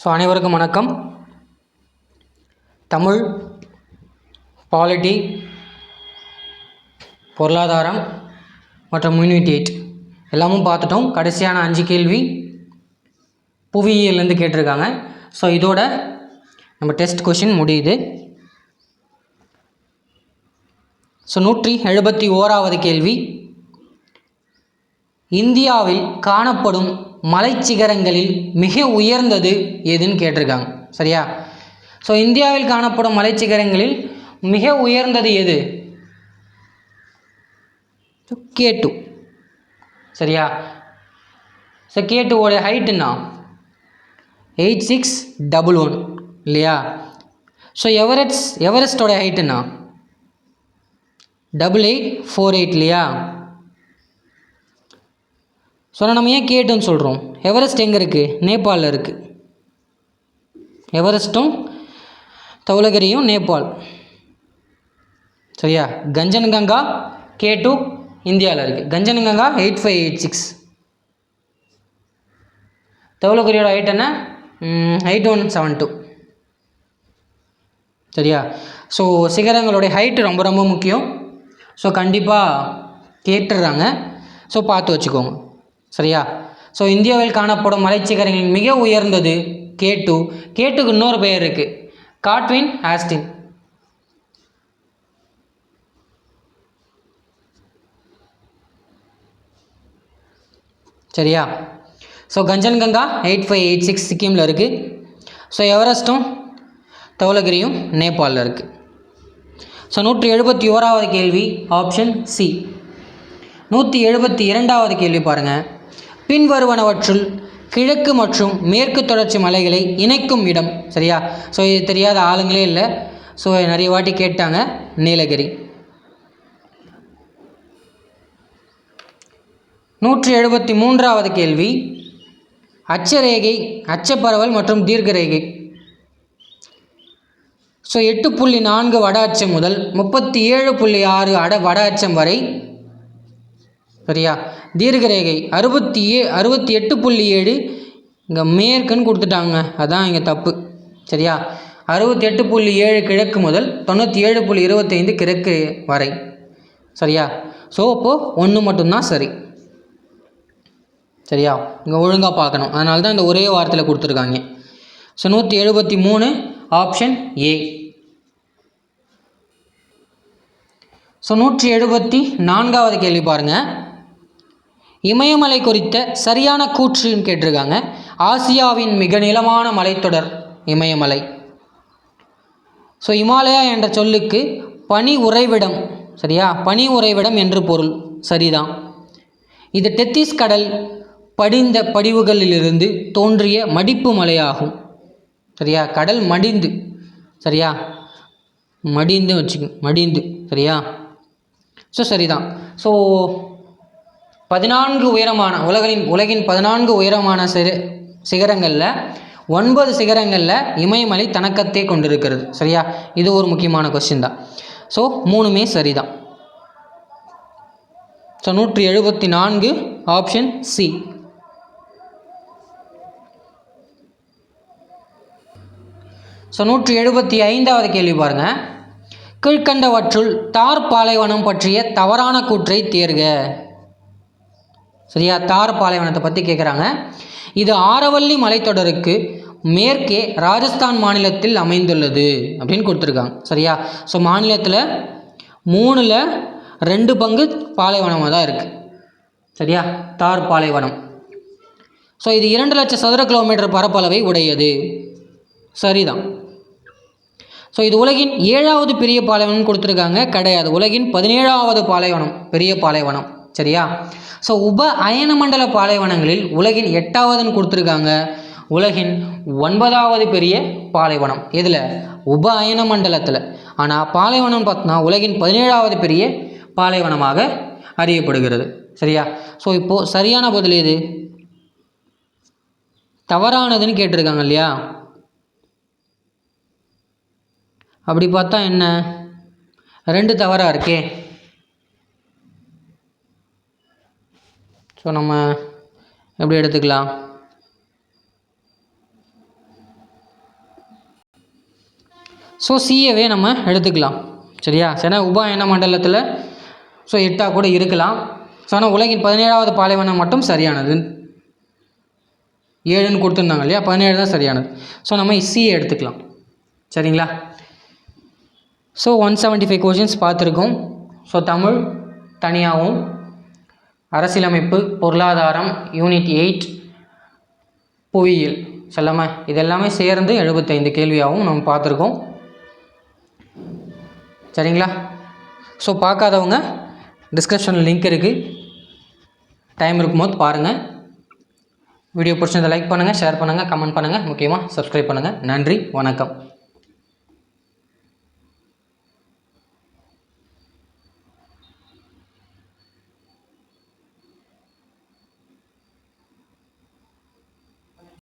So அனைவருக்கும் வணக்கம். Tamil polity பொருளாதாரம் மற்றும் யூனிட் எல்லாமும் பார்த்துட்டோம். கடைசியான அஞ்சு கேள்வி புவியியல்லேருந்து கேட்டிருக்காங்க. ஸோ இதோட நம்ம டெஸ்ட் கொஷின் முடியுது. ஸோ நூற்றி எழுபத்தி ஓராவது கேள்வி. இந்தியாவில் காணப்படும் மலைச்சிகரங்களில் மிக உயர்ந்தது எதுன்னு கேட்டிருக்காங்க. சரியா? ஸோ இந்தியாவில் காணப்படும் மலைச்சிகரங்களில் மிக உயர்ந்தது எது? கே டூ சரியா? ஸோ கே டூவோட ஹைட்டுன்னா எயிட் சிக்ஸ் டபுள் ஒன் இல்லையா? ஸோ எவரெஸ்ட் எவரெஸ்டோட ஹைட்டுன்னா டபுள் எயிட் ஃபோர் எயிட் இல்லையா? ஸோ நம்ம ஏன் கேட்டுன்னு சொல்கிறோம் எவரெஸ்ட் எங்கே இருக்குது நேபாளில் இருக்குது எவரெஸ்ட்டும் தௌலகிரியும் நேபாள். சரியா? கஞ்சன்கங்கா கே டூ இந்தியாவில் இருக்குது Kanchenjunga eight five eight six தௌலகிரியோட height என்ன? எயிட் ஒன் செவன் டூ சரியா? ஸோ சிகரங்களுடைய ஹைட்டு ரொம்ப ரொம்ப முக்கியம். ஸோ கண்டிப்பாக கேட்டுடுறாங்க. ஸோ பார்த்து வச்சுக்கோங்க. சரியா? ஸோ இந்தியாவில் காணப்படும் மலைச்சிகரங்களின் மிக உயர்ந்தது கே டூ கே டூக்கு இன்னொரு பெயர் இருக்குது காட்வின் ஆஸ்டின். சரியா? So Kanchenjunga eight five eight six சிக்கிமில் இருக்குது ஸோ எவரெஸ்ட்டும் தௌலகிரியும் நேபாளில் இருக்குது ஸோ நூற்றி எழுபத்தி ஓராவது கேள்வி ஆப்ஷன் சி நூற்றி எழுபத்தி இரண்டாவது கேள்வி பாருங்கள் பின்வருவனவற்றுள் கிழக்கு மற்றும் மேற்கு தொடர்ச்சி மலைகளை இணைக்கும் இடம். சரியா? ஸோ இது தெரியாத ஆளுங்களே இல்லை. ஸோ நிறைய வாட்டி கேட்டாங்க. நீலகிரி. நூற்றி எழுபத்தி மூன்றாவது கேள்வி. அச்சரேகை அச்சப்பரவல் மற்றும் தீர்க்கரேகை. ஸோ எட்டு புள்ளி நான்கு வட அச்சம் முதல் முப்பத்தி ஏழு புள்ளி ஆறு அட வட அச்சம் வரை சரியா? தீர்க்கரேகை அறுபத்தி ஏ அறுபத்தி எட்டு புள்ளி ஏழு இங்கே மேற்குன்னு கொடுத்துட்டாங்க. அதான் இங்கே தப்பு. சரியா? அறுபத்தி எட்டு புள்ளி ஏழு கிழக்கு முதல் தொண்ணூற்றி ஏழு புள்ளி இருபத்தைந்து கிழக்கு வரை. சரியா? ஸோ அப்போது ஒன்று மட்டும்தான் சரி. சரியா? இங்கே ஒழுங்காக பார்க்கணும். அதனால தான் இந்த ஒரே வாரத்தில் கொடுத்துருக்காங்க. ஸோ நூற்றி எழுபத்தி மூணு ஆப்ஷன் ஏ ஸோ நூற்றி எழுபத்தி நான்காவது கேள்வி பாருங்கள் இமயமலை குறித்த சரியான கூற்றுன்னு கேட்டிருக்காங்க. ஆசியாவின் மிக நீளமான மலைத்தொடர் இமயமலை. ஸோ இமாலயா என்ற சொல்லுக்கு பனி உறைவிடம் சரியா? பனி உறைவிடம் என்று பொருள். சரிதான். இது டெத்திஸ் கடல் படிந்த படிவுகளிலிருந்து தோன்றிய மடிப்பு மலையாகும். சரியா? கடல் மடிந்து சரியா? மடிந்து வச்சுக்கோ மடிந்து சரியா? ஸோ சரிதான். ஸோ பதினான்கு உயரமான உலகின் உலகின் பதினான்கு உயரமான சிறு சிகரங்களில் ஒன்பது சிகரங்களில் இமயமலை தனக்கத்தே கொண்டிருக்கிறது. சரியா? இது ஒரு முக்கியமான கொஸ்டின் தான். ஸோ மூணுமே சரிதான். ஸோ நூற்றி எழுபத்தி நான்கு ஆப்ஷன் சி ஸோ நூற்றி எழுபத்தி ஐந்தாவது கேள்வி பாருங்கள் கீழ்கண்டவற்றுள் தார் பாலைவனம் பற்றிய தவறான கூற்றை தேர்க. சரியா? தார் பாலைவனத்தை பற்றி கேட்குறாங்க இது ஆரவல்லி மலைத்தொடருக்கு மேற்கே ராஜஸ்தான் மாநிலத்தில் அமைந்துள்ளது அப்படின்னு கொடுத்துருக்காங்க. சரியா? ஸோ மாநிலத்தில் மூணில் ரெண்டு பங்கு பாலைவனமாக தான் இருக்குது சரியா? தார் பாலைவனம் ஸோ இது இரண்டு லட்சம் சதுர கிலோமீட்டர் பரப்பளவை உடையது. சரிதான். ஸோ இது உலகின் ஏழாவது பெரிய பாலைவனம் கொடுத்துருக்காங்க. கிடையாது. உலகின் பதினேழாவது பாலைவனம் பெரிய பாலைவனம். சரியா? ஸோ உப அயன மண்டல பாலைவனங்களில் உலகின் எட்டாவதுன்னு கொடுத்துருக்காங்க. உலகின் ஒன்பதாவது பெரிய பாலைவனம். எதில்? உப அயன மண்டலத்தில். ஆனால் பாலைவனம் பார்த்தோன்னா உலகின் பதினேழாவது பெரிய பாலைவனமாக அறியப்படுகிறது. சரியா? ஸோ இப்போது சரியான பதில் எது? தவறானதுன்னு கேட்டிருக்காங்க இல்லையா? அப்படி பார்த்தா என்ன? ரெண்டு தவறாக இருக்கே. ஸோ நம்ம எப்படி எடுத்துக்கலாம்? ஸோ சிஏவே நம்ம எடுத்துக்கலாம். சரியா? ஏன்னா உபா எண்ண மண்டலத்தில் ஸோ எட்டாக கூட இருக்கலாம். ஸோ ஆனால் உலகின் பதினேழாவது பாலைவனம் மட்டும் சரியானது. ஏழுன்னு கொடுத்துருந்தாங்க இல்லையா? பதினேழு தான் சரியானது. ஸோ நம்ம சிஏ எடுத்துக்கலாம். சரிங்களா? So one seventy five questions பார்த்துருக்கோம். ஸோ தமிழ் தனியாகவும் அரசியலமைப்பு பொருளாதாரம் யூனிட் எயிட் புவியியல். செல்லாம இதெல்லாமே சேர்ந்து எழுபத்தைந்து கேள்வியாகவும் நம்ம பார்த்துருக்கோம். சரிங்களா? ஸோ பார்க்காதவங்க டிஸ்கிரிப்ஷனில் லிங்க் இருக்குது டைம் இருக்கும்போது பாருங்கள் வீடியோ பிடிச்சதை லைக் பண்ணுங்கள் ஷேர் பண்ணுங்கள் கமெண்ட் பண்ணுங்கள் முக்கியமாக சப்ஸ்கிரைப் பண்ணுங்கள் நன்றி வணக்கம்.